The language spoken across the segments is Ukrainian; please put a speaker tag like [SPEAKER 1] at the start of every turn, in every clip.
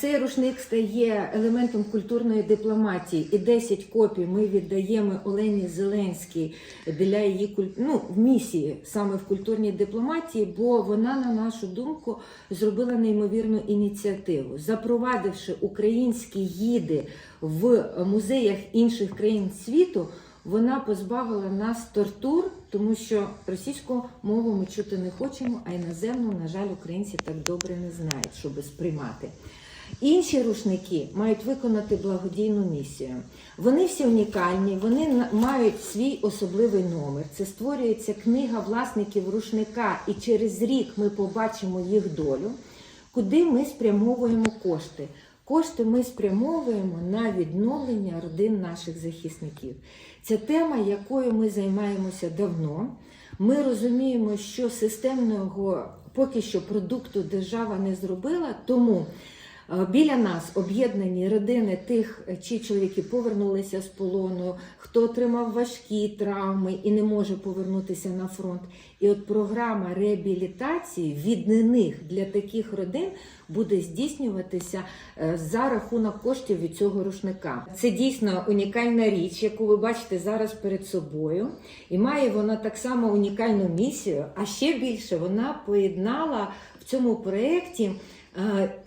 [SPEAKER 1] Цей рушник стає елементом культурної дипломатії, і 10 копій ми віддаємо Олені Зеленській для її куль- ну, в місії саме в культурній дипломатії, бо вона, на нашу думку, зробила неймовірну ініціативу, запровадивши українські гіди в музеях інших країн світу. Вона позбавила нас тортур, тому що російську мову ми чути не хочемо, а іноземну, на жаль, українці так добре не знають, щоб сприймати. Інші рушники мають виконати благодійну місію. Вони всі унікальні, вони мають свій особливий номер. Це створюється книга власників рушника, і через рік ми побачимо їх долю, куди ми спрямовуємо кошти. Кошти ми спрямовуємо на відновлення родин наших захисників. Це тема, якою ми займаємося давно. Ми розуміємо, що системного поки що продукту держава не зробила, тому біля нас об'єднані родини тих, е, чиї чоловіки повернулися з полону, хто отримав важкі травми і не може повернутися на фронт. І от програма реабілітації від них для таких родин буде здійснюватися е, за рахунок коштів від цього рушника. Це дійсно унікальна річ, яку ви бачите зараз перед собою, і має вона так само унікальну місію. А ще більше вона поєднала в цьому проєкті е,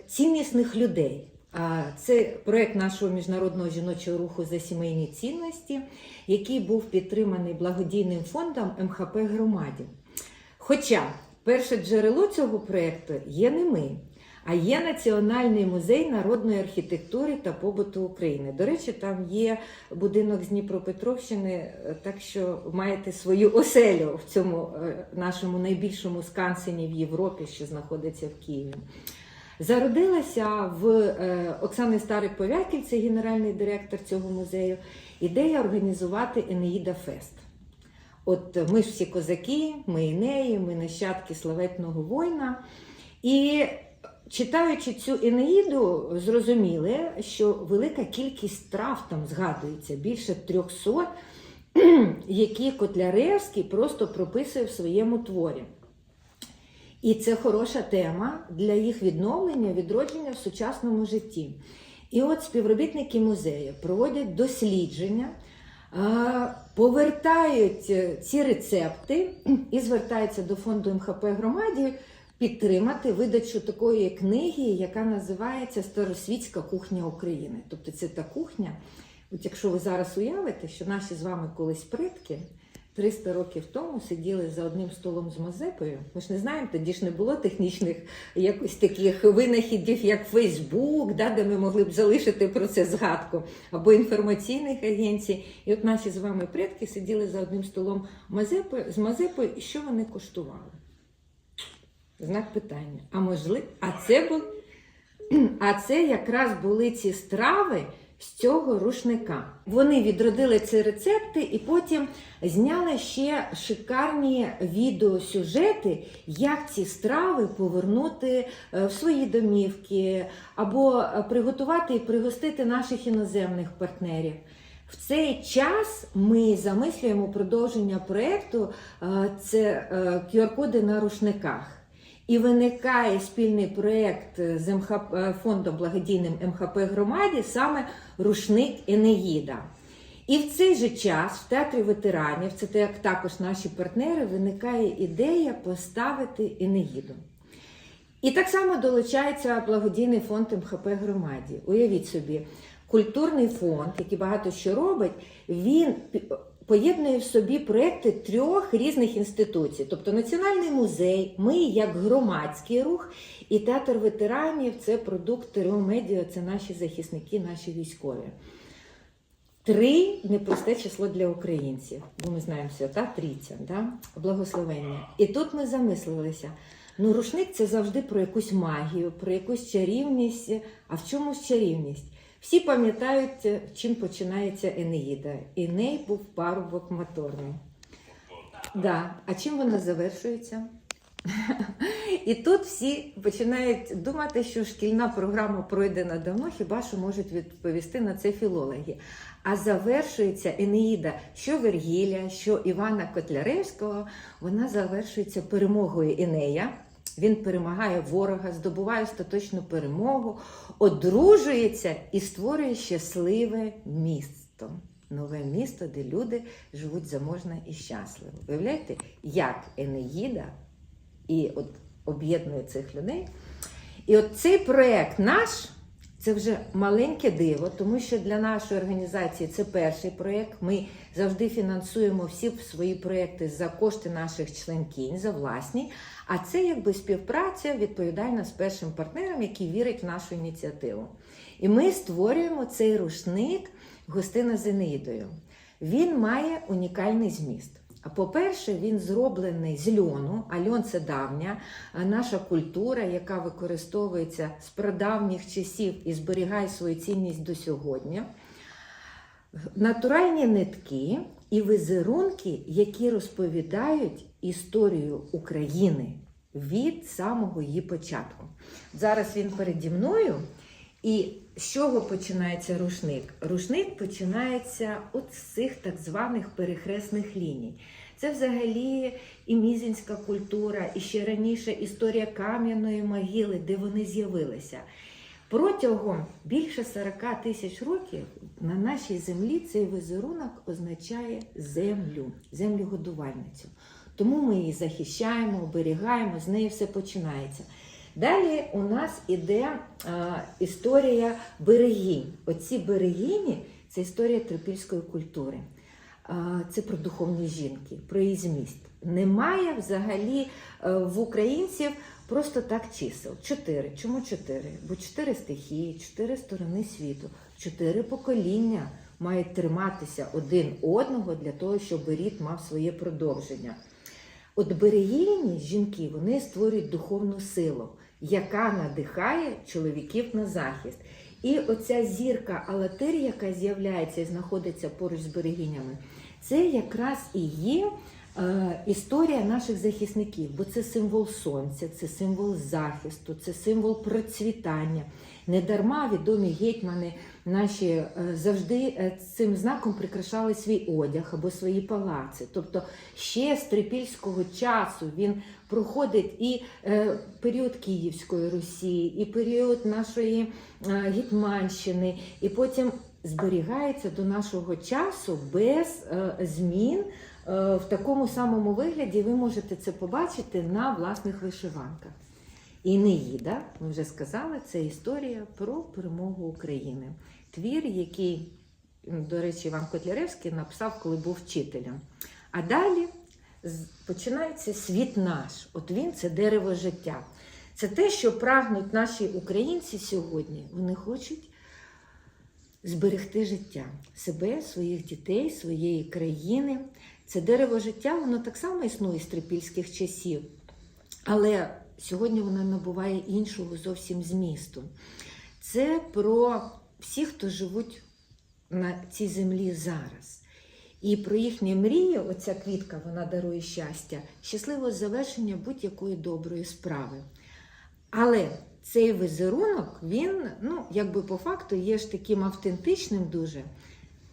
[SPEAKER 1] ціннісних людей. Це проект нашого міжнародного жіночого руху за сімейні цінності, який був підтриманий благодійним фондом МХП громаді. Хоча перше джерело цього проекту є не ми, а є Національний музей народної архітектури та побуту України. До речі, там є будинок з Дніпропетровщини, е, так що маєте свою оселю в цьому е, нашому найбільшому скансені в Європі, що знаходиться в Києві. Зародилася в е, Оксани Старик Повяків, це генеральний директор цього музею, ідея організувати Енеїда Фест. От е, ми ж всі козаки, ми інеї, ми нащадки славетного воїна. І читаючи цю Енеїду, зрозуміли, що велика кількість трав там згадується, більше 300, які Котляревський просто прописує в своєму творі. І це хороша тема для їх відновлення, відродження в сучасному житті. І от співробітники музею проводять дослідження, повертають е, ці рецепти і звертаються до фонду МХП громаді підтримати видачу такої книги, яка називається Старосвітська кухня України. Тобто це та кухня, от якщо ви зараз уявите, що наші з вами колись предки 300 років тому сиділи за одним столом з Мазепою. Ми ж не знаємо, тоді ж не було технічних якось таких винахідів, як Фейсбук, да, де ми могли б залишити про це згадку, або інформаційних агенцій. І от наші з вами предки сиділи за одним столом Мазепи, з Мазепою, і що вони коштували? Знак питання. А можливо, а це був. А це якраз були ці страви з цього рушника. Вони відродили ці рецепти і потім зняли ще шикарні відеосюжети, як ці страви повернути е, в свої домівки, або е, приготувати і пригостити наших іноземних партнерів. В цей час ми замислюємо продовження проєкту е, це QR-коди на рушниках. І виникає спільний проєкт з МХП, е, фондом благодійним МХП громаді, саме рушник Енеїда. І в цей же час в театрі ветеранів, це так- також наші партнери, виникає ідея поставити Енеїду. І так само долучається благодійний фонд МХП громаді. Уявіть собі, культурний фонд, який багато що робить, він поєднує в собі проекти трьох різних інституцій. Тобто Національний музей, ми як громадський рух, і театр ветеранів це продукт Медіа, це наші захисники, наші військові. Три непросте число для українців. Бо ми знаємо свята трійця, да? благословення. І тут ми замислилися. Ну, рушник це завжди про якусь магію, про якусь чарівність. А в чому ж чарівність? Всі пам'ятають, чим починається Енеїда. Еней був парубок моторний. Да. А чим вона завершується? І тут всі починають думати, що шкільна програма пройдена давно, хіба що можуть відповісти на це філологи. А завершується Енеїда, що Вергілія, що Івана Котляревського, вона завершується перемогою Енея Він перемагає ворога, здобуває остаточну перемогу, одружується і створює щасливе місто. Нове місто, де люди живуть заможно і щасливо. Уявляєте, як Енеїда і от об'єднує цих людей. І от цей проєкт наш це вже маленьке диво, тому що для нашої організації це перший проєкт. Ми завжди фінансуємо всі свої проєкти за кошти наших членкінь, за власні. А це якби співпраця відповідальна з першим партнером, який вірить в нашу ініціативу. І ми створюємо цей рушник гостина з Енеїдою. Він має унікальний зміст. По-перше, він зроблений з льону, а льон це давня наша культура, яка використовується з прадавніх часів і зберігає свою цінність до сьогодні. Натуральні нитки і візерунки, які розповідають історію України від самого її початку. Зараз він переді мною. І з чого починається рушник? Рушник починається от з цих так званих перехресних ліній. Це взагалі і мізинська культура, і ще раніше історія кам'яної могили, де вони з'явилися. Протягом більше 40 тисяч років на нашій землі цей візерунок означає землю, землю годувальницю. Тому ми її захищаємо, оберігаємо, з неї все починається. Далі у нас іде а, історія берегінь. Оці берегині це історія трипільської культури. А, це про духовні жінки, про її зміст. Немає взагалі е, в українців просто так чисел. Чотири. Чому чотири? Бо чотири стихії, чотири сторони світу, чотири покоління мають триматися один одного для того, щоб рід мав своє продовження. От берегині жінки вони створюють духовну силу, яка надихає чоловіків на захист. І оця зірка Алатир, яка з'являється і знаходиться поруч з берегинями, це якраз і є е, історія наших захисників, бо це символ сонця, це символ захисту, це символ процвітання. Недарма відомі гетьмани наші е, завжди е, цим знаком прикрашали свій одяг або свої палаци. Тобто ще з трипільського часу він проходить і е, період Київської Русі, і період нашої Гетьманщини, і потім зберігається до нашого часу без змін. В такому самому вигляді ви можете це побачити на власних вишиванках. І Неїда, ми вже сказали, це історія про перемогу України. Твір, який, до речі, Іван Котляревський написав, коли був вчителем. А далі починається світ наш. От він це дерево життя. Це те, що прагнуть наші українці сьогодні. Вони хочуть зберегти життя себе, своїх дітей, своєї країни. Це дерево життя, воно так само існує з трипільських часів. Але сьогодні вона набуває іншого зовсім змісту. Це про всіх, хто живуть на цій землі зараз. І про їхні мрії, оця квітка, вона дарує щастя, щасливе завершення будь-якої доброї справи. Але цей візерунок, він, ну, якби по факту, є ж таким автентичним дуже.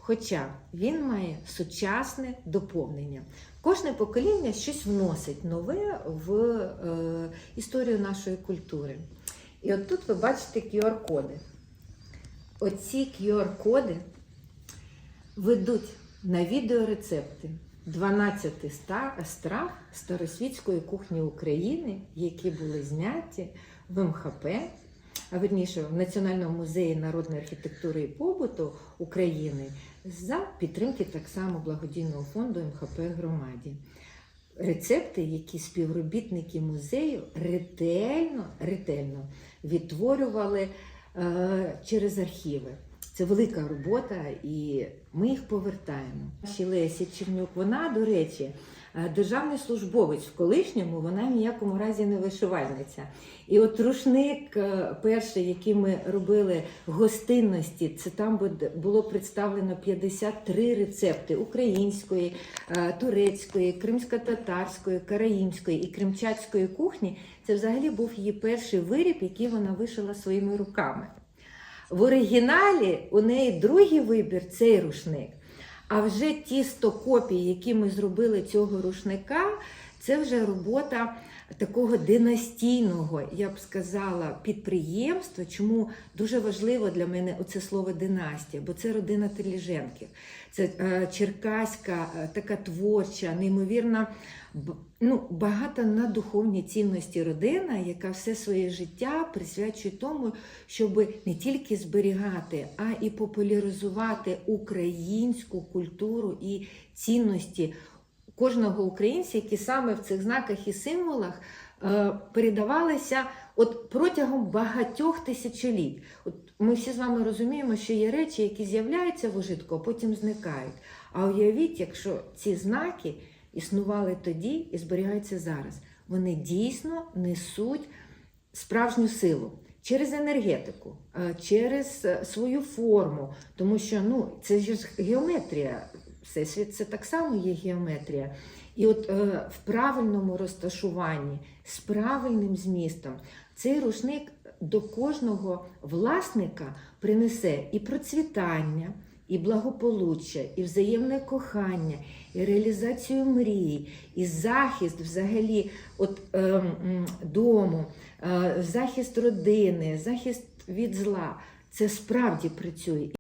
[SPEAKER 1] Хоча він має сучасне доповнення. Кожне покоління щось вносить нове в е, історію нашої культури. І от тут ви бачите QR-коди. Оці QR-коди ведуть на відеорецепти 12 ста- страв старосвітської кухні України, які були зняті в МХП, а верніше в Національному музеї народної архітектури і побуту України за підтримки так само благодійного фонду МХП громаді. Рецепти, які співробітники музею ретельно, ретельно відтворювали е, через архіви. Це велика робота, і ми їх повертаємо. Ще Лесі Чернюк, вона, до речі, державний службовець в колишньому, вона в ніякому разі не вишивальниця. І от рушник е, перший, який ми робили гостинності, це там було представлено 53 рецепти української, е, турецької, кримсько-татарської, караїмської і кримчацької кухні. Це взагалі був її перший виріб, який вона вишила своїми руками. В оригіналі у неї другий вибір цей рушник. А вже ті 100 копій, які ми зробили цього рушника, це вже робота такого династійного, я б сказала, підприємства. Чому дуже важливо для мене оце слово династія, бо це родина Теліженків. Це е, черкаська, е, така творча, неймовірна, ну, багата на духовні цінності родина, яка все своє життя присвячує тому, щоб не тільки зберігати, а і популяризувати українську культуру і цінності кожного українця, які саме в цих знаках і символах е, передавалися от протягом багатьох тисячоліть. От ми всі з вами розуміємо, що є речі, які з'являються в ужитку, а потім зникають. А уявіть, якщо ці знаки існували тоді і зберігаються зараз, вони дійсно несуть справжню силу. Через енергетику, е, через е, свою форму, тому що ну, це ж геометрія. Всесвіт це так само є геометрія. І от е, в правильному розташуванні, з правильним змістом, цей рушник до кожного власника принесе і процвітання, і благополуччя, і взаємне кохання, і реалізацію мрій, і захист взагалі от, е, дому, е, захист родини, захист від зла. Це справді працює.